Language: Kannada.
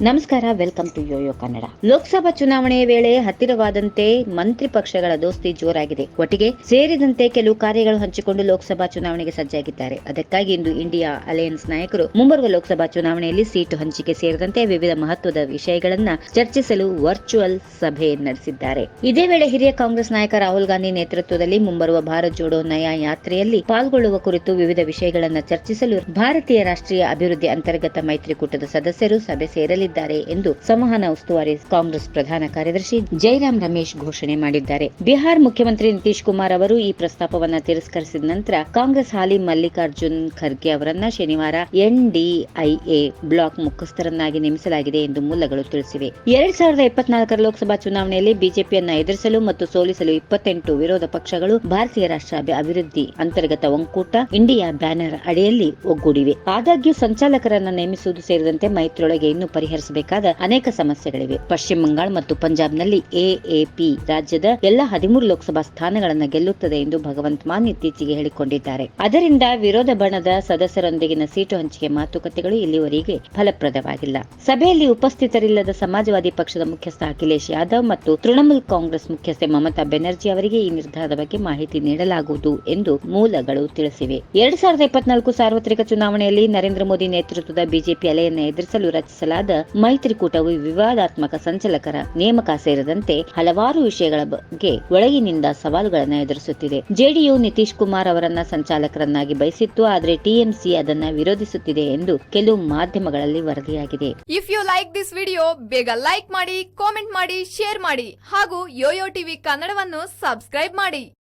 ನಮಸ್ಕಾರ, welcome to YoYo Kannada. Lok Sabha ಚುನಾವಣೆಯ ವೇಳೆ ಹತ್ತಿರವಾದಂತೆ ಮಂತ್ರಿ ಪಕ್ಷಗಳ ದೋಸ್ತಿ ಜೋರಾಗಿದೆ. ಒಟ್ಟಿಗೆ ಸೇರಿದಂತೆ ಕೆಲವು ಕಾರ್ಯಗಳು ಹಂಚಿಕೊಂಡು ಲೋಕಸಭಾ ಚುನಾವಣೆಗೆ ಸಜ್ಜಾಗಿದ್ದಾರೆ. ಅದಕ್ಕಾಗಿ ಇಂದು ಇಂಡಿಯಾ ಅಲಯನ್ಸ್ ನಾಯಕರು ಮುಂಬರುವ ಲೋಕಸಭಾ ಚುನಾವಣೆಯಲ್ಲಿ ಸೀಟು ಹಂಚಿಕೆ ಸೇರಿದಂತೆ ವಿವಿಧ ಮಹತ್ವದ ವಿಷಯಗಳನ್ನ ಚರ್ಚಿಸಲು ವರ್ಚುವಲ್ ಸಭೆ ನಡೆಸಿದ್ದಾರೆ. ಇದೇ ವೇಳೆ ಹಿರಿಯ ಕಾಂಗ್ರೆಸ್ ನಾಯಕ ರಾಹುಲ್ ಗಾಂಧಿ ನೇತೃತ್ವದಲ್ಲಿ ಮುಂಬರುವ ಭಾರತ್ ಜೋಡೋ ನಯಾ ಯಾತ್ರೆಯಲ್ಲಿ ಪಾಲ್ಗೊಳ್ಳುವ ಕುರಿತು ವಿವಿಧ ವಿಷಯಗಳನ್ನು ಚರ್ಚಿಸಲು ಭಾರತೀಯ ರಾಷ್ಟ್ರೀಯ ಅಭಿವೃದ್ಧಿ ಅಂತರ್ಗತ ಮೈತ್ರಿಕೂಟದ ಸದಸ್ಯರು ಸಭೆ ಸೇರಲಿದ್ದಾರೆ ಎಂದು ಸಂವಹನ ಉಸ್ತುವಾರಿ ಕಾಂಗ್ರೆಸ್ ಪ್ರಧಾನ ಕಾರ್ಯದರ್ಶಿ ಜೈರಾಮ್ ರಮೇಶ್ ಘೋಷಣೆ ಮಾಡಿದ್ದಾರೆ. ಬಿಹಾರ್ ಮುಖ್ಯಮಂತ್ರಿ ನಿತೀಶ್ ಕುಮಾರ್ ಅವರು ಈ ಪ್ರಸ್ತಾಪವನ್ನು ತಿರಸ್ಕರಿಸಿದ ನಂತರ ಕಾಂಗ್ರೆಸ್ ಹಾಲಿ ಮಲ್ಲಿಕಾರ್ಜುನ್ ಖರ್ಗೆ ಅವರನ್ನ ಶನಿವಾರ ಎನ್ಡಿಐಎ ಬ್ಲಾಕ್ ಮುಖ್ಯಸ್ಥರನ್ನಾಗಿ ನೇಮಿಸಲಾಗಿದೆ ಎಂದು ಮೂಲಗಳು ತಿಳಿಸಿವೆ. ಎರಡ್ ಸಾವಿರದ ಇಪ್ಪತ್ನಾಲ್ಕರ ಲೋಕಸಭಾ ಚುನಾವಣೆಯಲ್ಲಿ ಬಿಜೆಪಿಯನ್ನ ಎದುರಿಸಲು ಮತ್ತು ಸೋಲಿಸಲು ಇಪ್ಪತ್ತೆಂಟು ವಿರೋಧ ಪಕ್ಷಗಳು ಭಾರತೀಯ ರಾಷ್ಟ್ರ ಅಭಿ- ಅಭಿವೃದ್ಧಿ ಅಂತರ್ಗತ ಒಕ್ಕೂಟ, ಇಂಡಿಯಾ ಬ್ಯಾನರ್ ಅಡಿಯಲ್ಲಿ ಒಗ್ಗೂಡಿವೆ. ಆದಾಗ್ಯೂ ಸಂಚಾಲಕರನ್ನ ನೇಮಿಸುವುದು ಸೇರಿದಂತೆ ಮೈತ್ರಿಯೊಳಗೆ ಇನ್ನೂ ಪರಿಹರಿಸಬೇಕಾದ ಅನೇಕ ಸಮಸ್ಯೆಗಳಿವೆ. ಪಶ್ಚಿಮ ಬಂಗಾಳ ಮತ್ತು ಪಂಜಾಬ್ನಲ್ಲಿ ಎಎಪಿ ರಾಜ್ಯದ ಎಲ್ಲ ಹದಿಮೂರು ಲೋಕಸಭಾ ಸ್ಥಾನಗಳನ್ನು ಗೆಲ್ಲುತ್ತದೆ ಎಂದು ಭಗವಂತ್ ಮಾನ್ ಇತ್ತೀಚೆಗೆ ಹೇಳಿಕೊಂಡಿದ್ದಾರೆ. ಅದರಿಂದ ವಿರೋಧ ಬಣದ ಸದಸ್ಯರೊಂದಿಗಿನ ಸೀಟು ಹಂಚಿಕೆ ಮಾತುಕತೆಗಳು ಇಲ್ಲಿವರೆಗೆ ಫಲಪ್ರದವಾಗಿಲ್ಲ. ಸಭೆಯಲ್ಲಿ ಉಪಸ್ಥಿತರಿಲ್ಲದ ಸಮಾಜವಾದಿ ಪಕ್ಷದ ಮುಖ್ಯಸ್ಥ ಅಖಿಲೇಶ್ ಯಾದವ್ ಮತ್ತು ತೃಣಮೂಲ್ ಕಾಂಗ್ರೆಸ್ ಮುಖ್ಯಸ್ಥೆ ಮಮತಾ ಬೆನರ್ಜಿ ಅವರಿಗೆ ಈ ನಿರ್ಧಾರದ ಬಗ್ಗೆ ಮಾಹಿತಿ ನೀಡಲಾಗುವುದು ಎಂದು ಮೂಲಗಳು ತಿಳಿಸಿವೆ. ಎರಡ್ ಸಾವಿರದ ಇಪ್ಪತ್ನಾಲ್ಕು ಸಾರ್ವತ್ರಿಕ ಚುನಾವಣೆಯಲ್ಲಿ ನರೇಂದ್ರ ಮೋದಿ ನೇತೃತ್ವದ ಬಿಜೆಪಿ ಅಲೆಯನ್ನು ಎದುರಿಸಲು ರಚಿಸಲಾದ ಮೈತ್ರಿಕೂಟವು ವಿವಾದಾತ್ಮಕ ಸಂಚಲಕರ ನೇಮಕ ಸೇರಿದಂತೆ ಹಲವಾರು ವಿಷಯಗಳ ಬಗ್ಗೆ ಒಳಗಿನಿಂದ ಸವಾಲುಗಳನ್ನು ಎದುರಿಸುತ್ತಿದೆ. ಜೆಡಿಯು ನಿತೀಶ್ ಕುಮಾರ್ ಅವರನ್ನ ಸಂಚಾಲಕರನ್ನಾಗಿ ಬಯಸಿತ್ತು, ಆದರೆ ಟಿಎಂಸಿ ಅದನ್ನ ವಿರೋಧಿಸುತ್ತಿದೆ ಎಂದು ಕೆಲವು ಮಾಧ್ಯಮಗಳಲ್ಲಿ ವರದಿಯಾಗಿದೆ. If you like this video ಬೇಗ ಲೈಕ್ ಮಾಡಿ ಕಾಮೆಂಟ್ ಮಾಡಿ ಶೇರ್ ಮಾಡಿ ಹಾಗೂ ಯೋಯೋ ಟಿವಿ ಕನ್ನಡವನ್ನು ಸಬ್ಸ್ಕ್ರೈಬ್ ಮಾಡಿ.